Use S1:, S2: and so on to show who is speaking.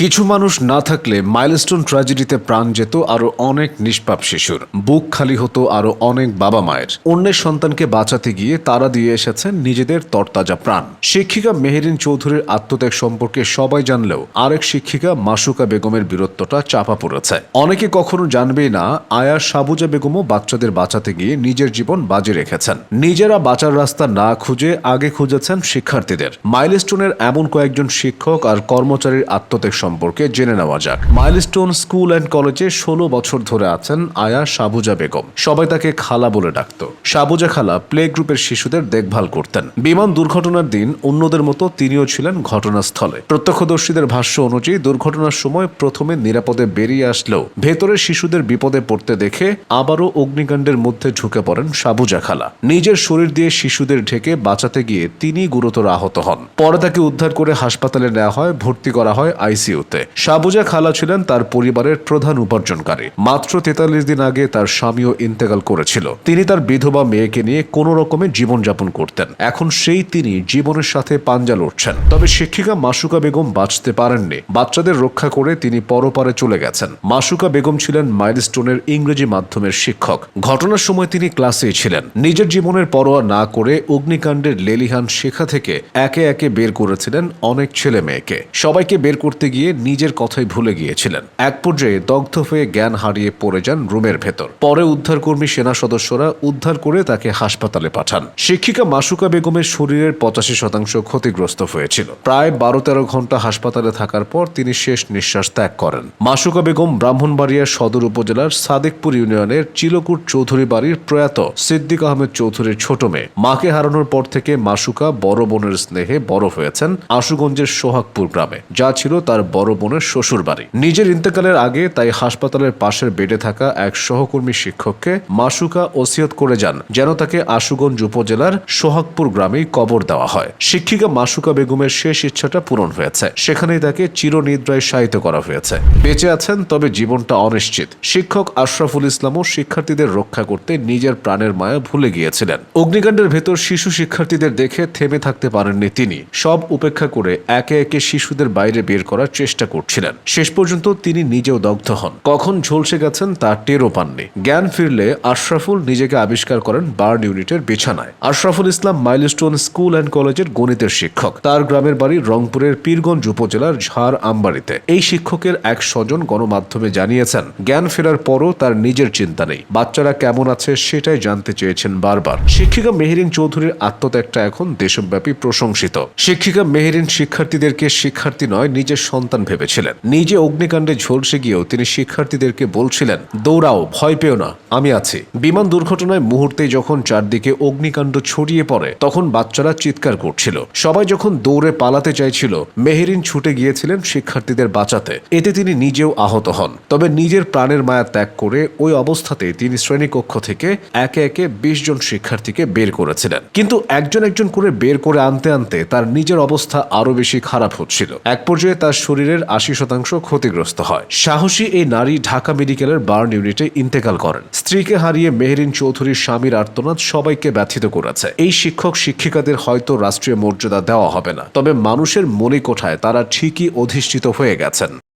S1: কিছু মানুষ না থাকলে মাইলস্টোন ট্র্যাজেডিতে প্রাণ যেত আরও অনেক নিষ্পাপ শিশুর। বুক খালি হতো আরও অনেক বাবা মায়ের। অন্যের সন্তানকে বাঁচাতে গিয়ে তারা দিয়ে এসেছেন নিজেদের তরতাজা প্রাণ। শিক্ষিকা মেহেরিন চৌধুরীর আত্মত্যাগ সম্পর্কে সবাই জানলেও আরেক শিক্ষিকা মাসুকা বেগমের বীরত্বটা চাপা পড়েছে। অনেকে কখনো জানবেই না, আয়া সাবুজা বেগমও বাচ্চাদের বাঁচাতে গিয়ে নিজের জীবন বাজি রেখেছেন। নিজেরা বাঁচার রাস্তা না খুঁজে আগে খুঁজেছেন শিক্ষার্থীদের। মাইলস্টোনের এমন কয়েকজন শিক্ষক আর কর্মচারীর আত্মত্যাগ সম্পর্কে জেনে নেওয়া যাক। মাইলস্টোন স্কুল অ্যান্ড কলেজে ষোলো বছর ধরে আছেন আয়া সাবুজা বেগম। সবাই তাকে খালা বলে ডাকত। সাবুজা খালা প্লে গ্রুপের শিশুদের দেখভাল করতেন। বিমান দুর্ঘটনার দিন অন্যদের মতো তিনিও ছিলেন ঘটনাস্থলে। প্রত্যক্ষদর্শীদের ভাষ্য অনুযায়ী দুর্ঘটনার সময় প্রথমে নিরাপদে বেরিয়ে আসলেও ভেতরের শিশুদের বিপদে পড়তে দেখে আবারও অগ্নিকাণ্ডের মধ্যে ঢুকে পড়েন সাবুজা খালা। নিজের শরীর দিয়ে শিশুদের ঢেকে বাঁচাতে গিয়ে তিনি গুরুতর আহত হন। পরে তাকে উদ্ধার করে হাসপাতালে নেওয়া হয়, ভর্তি করা হয় আইসিইউতে সাবুজা খালা ছিলেন তার পরিবারের প্রধান উপার্জনকারী। মাত্র তেতাল্লিশ দিন আগে তার স্বামীও ইন্তেকাল করেছিল। তিনি তার বিধবা মেয়েকে নিয়ে কোনো রকমের জীবনযাপন করতেন। এখন সেই তিনি জীবনের সাথে পাঞ্জা লড়ছেন। তবে শিক্ষিকা মাসুকা বেগম বাঁচতে পারেননি। বাচ্চাদের রক্ষা করে তিনি পরপারে চলে গেছেন। মাসুকা বেগম ছিলেন মাইলস্টোনের ইংরেজি মাধ্যমের শিক্ষক। ঘটনার সময় তিনি ক্লাসেই ছিলেন। নিজের জীবনের পরোয়া না করে অগ্নিকাণ্ডের লেলিহান শেখা থেকে একে একে বের করেছিলেন অনেক ছেলে মেয়েকে। সবাইকে বের করতে গিয়ে নিজের কথাই ভুলে গিয়েছিলেন। এক পর্যায়ে দগ্ধ হয়ে জ্ঞান হারিয়ে পড়ে যান রুমের ভেতর। পরে উদ্ধারকর্মী সেনা সদস্যরা উদ্ধার করে তাকে হাসপাতালে পাঠান। শিক্ষিকা মাসুকা বেগমের শরীরের পঁচাশি শতাংশ ক্ষতিগ্রস্ত হয়েছিল। প্রায় বারো তেরো ঘণ্টা হাসপাতালে থাকার পর তিনি শেষ নিঃশ্বাস ত্যাগ করেন। মাসুকা বেগম ব্রাহ্মণবাড়িয়া সদর উপজেলার সাদেকপুর ইউনিয়নের চিলকুট চৌধুরী বাড়ির প্রয়াত সিদ্দিক আহমেদ চৌধুরীর ছোট মেয়ে। মাকে হারানোর পর থেকে মাসুকা বড় বোনের স্নেহে বড় হয়েছেন আশুগঞ্জের সোহাগপুর গ্রামে। যা ছিল তার বড় বোনের শ্বশুর বাড়ি নিজের ইন্তেকালের আগে তাই হাসপাতালের পাশের বেডে থাকা এক সহকর্মী শিক্ষককে মাসুকা ওসিয়ত করে যান, যেন তাকে আশুগঞ্জ উপজেলার সোহাগপুর গ্রামেই কবর দেওয়া হয়। শিক্ষিকা মাসুকা বেগমের শেষ ইচ্ছাটা পূরণ হয়েছে। সেখানেই তাকে চিরনিদ্রায় শায়িত করা হয়েছে। বেঁচে আছেন, তবে জীবনটা অনিশ্চিত। শিক্ষক আশরাফুল ইসলামও শিক্ষার্থীদের রক্ষা করতে নিজের প্রাণের মায়া ভুলে গিয়েছিলেন। অগ্নিকাণ্ডের ভেতর শিশু শিক্ষার্থীদের দেখে থেমে থাকতে পারেননি তিনি। সব উপেক্ষা করে একে একে শিশুদের বাইরে বের করার চেষ্টা করছিলেন। শেষ পর্যন্ত তিনি নিজেও দগ্ধ হন। কখন ঝলসে গেছেন তা টেরও পাননি। জ্ঞান ফিরলে আশরাফুল নিজেকে আবিষ্কার করেন বার্ন ইউনিটের বিছানায়। Ashraful Islam Milestone school and কলেজের গণিতের শিক্ষক। তার গ্রামের বাড়ি রংপুরের পীরগঞ্জ উপজেলার ঝাড় আমবাড়িতে এই শিক্ষকের এক স্বজন গণমাধ্যমে জানিয়েছেন, জ্ঞান ফেরার পরও তার নিজের চিন্তা নেই। বাচ্চারা কেমন আছে সেটাই জানতে চেয়েছেন বারবার। শিক্ষিকা মেহেরিন চৌধুরীর আত্মত্যাগটা এখন দেশব্যাপী প্রশংসিত। শিক্ষিকা মেহেরিন শিক্ষার্থীদেরকে শিক্ষার্থী নয়, নিজের সন্তান ভেবেছিলেন। নিজে অগ্নিকাণ্ডে ঝলসে গিয়েও তিনি শিক্ষার্থীদেরকে বলছিলেন, দৌড়াও, ভয় পেও না, আমি আছি। বিমান দুর্ঘটনায় মুহূর্তে যখন চারদিকে অগ্নিকাণ্ড ছড়িয়ে পড়ে, তখন বাচ্চারা চিৎকার করছিল। সবাই যখন দৌড়ে পালাতে চাইছিল, মেহেরিন ছুটে গিয়েছিলেন শিক্ষার্থীদের বাঁচাতে। এতে তিনি নিজেও আহত হন। তবে নিজের প্রাণের মায়া ত্যাগ করে ওই অবস্থাতে তিনি শ্রেণীকক্ষ থেকে একে একে বিশ জন শিক্ষার্থীকে বের করেছিলেন। কিন্তু একজন একজন করে বের করে আনতে আনতে তার নিজের অবস্থা আরও বেশি খারাপ হচ্ছিল। এক পর্যায়ে তার শরীরের আশি শতাংশ ক্ষতিগ্রস্ত হয়। সাহসী এই নারী ঢাকা মেডিকেলের বার্ন ইউনিটে ইন্তেকাল করেন। স্ত্রীকে হারিয়ে মেহরিন চৌধুরীর স্বামীর আর্তনাদ সবাইকে ব্যথিত করেছে। এই শিক্ষক শিক্ষিকাদের হয়তো রাষ্ট্রীয় মর্যাদা দেওয়া হবে না, তবে মানুষের মনে কোঠায় তারা ঠিকই অধিষ্ঠিত হয়ে গেছেন।